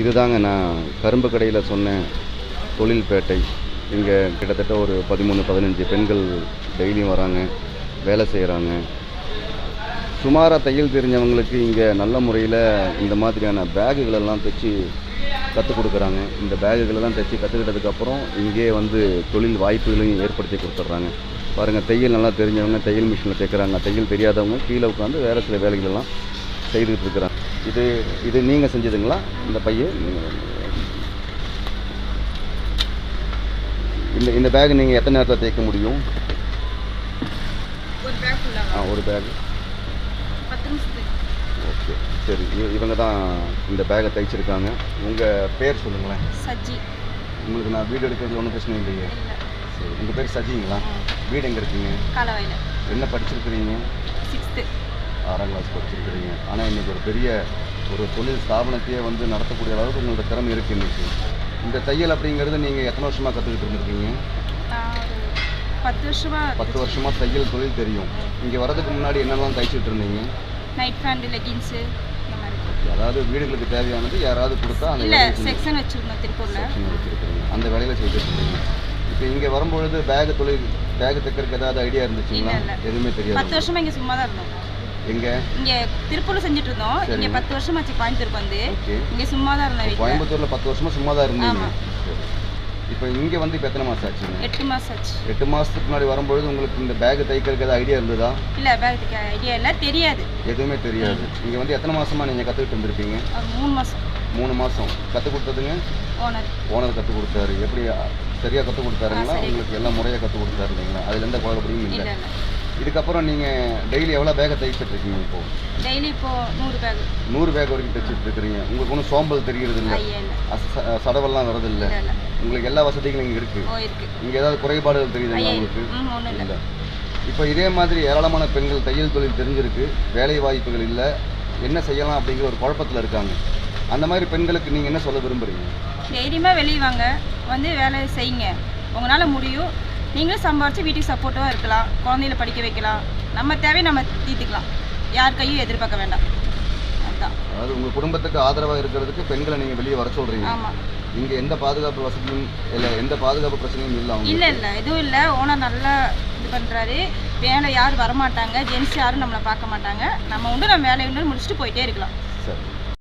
இதுதாங்க நான் கரும்பு கடையில் சொன்னேன் தொழில்பேட்டை. இங்கே கிட்டத்தட்ட ஒரு பதிமூணு பதினஞ்சு பெண்கள் டெய்லியும் வராங்க வேலை செய்கிறாங்க சுமாராக தையல் தெரிஞ்சவங்களுக்கு இங்கே நல்ல முறையில் இந்த மாதிரியான பேகுகளெல்லாம் தைச்சி கற்றுக் கொடுக்குறாங்க. இந்த பேகுகளெல்லாம் தைச்சி கற்றுக்கிட்டதுக்கப்புறம் இங்கேயே வந்து தொழில் வாய்ப்புகளையும் ஏற்படுத்தி கொடுத்துட்றாங்க. பாருங்கள் தையல் நல்லா தெரிஞ்சவங்க தையல் மிஷினில் தைக்கிறாங்க. தையல் தெரியாதவங்க கீழே உட்காந்து வேறு சில வேலைகளெல்லாம் செய்துக்கிட்டு இருக்கிறாங்க. இது இது நீங்கள் செஞ்சதுங்களா? இந்த பையன் இந்த இந்த பேக் நீங்கள் எத்தனை நேரத்தில் தைக்க முடியும்? ஆ ஒரு பேக் ஓகே. சரி இவ- இவங்க தான் இந்த பேக்கை தைச்சிருக்காங்க உங்கள் பேர் சொல்லுங்களேன். உங்களுக்கு நான் வீடு எடுக்கிறது ஒன்றும் பிரச்சனை இல்லையே? இல்லை. சரி உங்கள் பேர் சஜிங்களா? வீடு எங்கே இருக்கீங்க? என்ன படிச்சிருக்கிறீங்க? சிக்ஸ்த்து ஆறாம் கிளாஸ் படிச்சிருக்கிறீங்க. ஆனால் இன்றைக்கி ஒரு பெரிய ஒரு தொழில் ஸ்தாபனத்தையே வந்து நடத்தக்கூடிய அளவுக்கு உங்களோட திறமை இருக்குது இன்றைக்கி இந்த தையல் அப்படிங்கிறது நீங்கள் எத்தனை வருஷமாக கற்றுக்கிட்டு இருந்திருக்கீங்க? பத்து வருஷமா பத்து வருஷமாக தையல் தொழில் தெரியும். இங்கே வரதுக்கு முன்னாடி என்னெல்லாம் தைச்சிட்டு இருந்தீங்க? நைட் பேண்ட் லெகின்ஸு அதாவது வீடுகளுக்கு தேவையானது யாராவது கொடுத்தா அந்த செக்ஷன் வச்சுருந்தோம் திருப்பூரில். செக்ஷன் வச்சிருக்கிறீங்க. அந்த வேலையில் செய்துட்டு இருந்தீங்க. இப்போ இங்கே வரும்பொழுது பேக் தொழில் பேக் தைக்கிறதுக்கு ஏதாவது ஐடியா இருந்துச்சுங்களா. எதுவுமே பத்து தெரியாது வருஷமா இங்கே சும்மா தான் இருந்தோம். எங்கே? இங்கே திருப்பூரில் செஞ்சுட்டு இருந்தோம். இங்கே பத்து வருஷமாச்சு கோயம்புத்தூருக்கு வந்து. ஓகே. இங்கே சும்மா தான் வீட்டில் கோயம்புத்தூரில் பத்து வருஷமா சும்மா தான் இருந்தீங்க. இப்போ இங்கே வந்து இப்போ எத்தனை மாதம் ஆச்சுங்க? எட்டு மாதம் ஆச்சு. எட்டு மாதத்துக்கு முன்னாடி வரும்பொழுது உங்களுக்கு இந்த பேக் தைக்கிறதுக்கு ஏதாவது ஐடியா இருந்ததா? இல்லை பேக் ஐடியா இல்லை தெரியாது. எதுவுமே தெரியாது. இங்கே வந்து எத்தனை மாசமா நீங்கள் கற்றுக்கிட்டு இருந்திருப்பீங்க? மூணு மாதம் மூணு மாதம் கற்றுக் கொடுத்ததுங்க? ஓனர் ஓனர் கற்றுக் கொடுத்தாரு. எப்படி சரியாக கற்றுக் கொடுத்தாருங்களா. உங்களுக்கு எல்லாம் முறையாக கற்றுக் கொடுத்தாரு இல்லைங்களா? அதில் எந்த குழப்படியும் இல்லை. இதுக்கப்புறம் நீங்கள் டெய்லி எவ்வளோ பேக்கை தைச்சிட்டு இருக்கீங்க இப்போ? டெய்லி இப்போது நூறு பேக் நூறு பேக் வரைக்கும் தைச்சிட்டு இருக்கிறீங்க. உங்களுக்கு ஒன்றும் சோம்பல் தெரிகிறது இல்லை? சடவெல்லாம் வரது இல்லை? உங்களுக்கு எல்லா வசதிகளும் இங்கே இருக்குது இங்கே ஏதாவது குறைபாடுகள் தெரியுதுங்களா ஐயா உங்களுக்கு? இல்லை. இப்போ இதே மாதிரி ஏராளமான பெண்கள் தையல் தொழில் தெரிஞ்சிருக்கு. வேலை வாய்ப்புகள் இல்லை. என்ன செய்யலாம் அப்படிங்கிற ஒரு குழப்பத்தில் இருக்காங்க. அந்த மாதிரி பெண்களுக்கு நீங்கள் என்ன சொல்ல விரும்புறீங்க? தைரியமாக வெளியே வாங்க. வந்து வேலை செய்யுங்க. உங்களால் முடியும். நீங்களும் சம்பாரித்து வீட்டுக்கு சப்போர்ட்டாக இருக்கலாம். குழந்தைகளை படிக்க வைக்கலாம். நம்ம தேவையை நம்ம தீர்த்துக்கலாம். யார் கையும் எதிர்பார்க்க வேண்டாம். அதுதான் அதாவது உங்கள் குடும்பத்துக்கு ஆதரவாக இருக்கிறதுக்கு பெண்களை நீங்கள் வெளியே வர சொல்கிறீங்க ஆமாம் இங்கே எந்த பாதுகாப்பு வசதியும் இல்லை எந்த பாதுகாப்பு பிரச்சனையும் இல்லை இல்லை இல்லை. எதுவும் இல்லை. ஓனர் நல்லா இது பண்ணுறாரு வேலை யாரும் வரமாட்டாங்க. ஜென்ஸ் யாரும் நம்மளை பார்க்க மாட்டாங்க. நம்ம உண்டு நம்ம வேலையை உண்டு முடிச்சுட்டு போயிட்டே இருக்கலாம். சரி.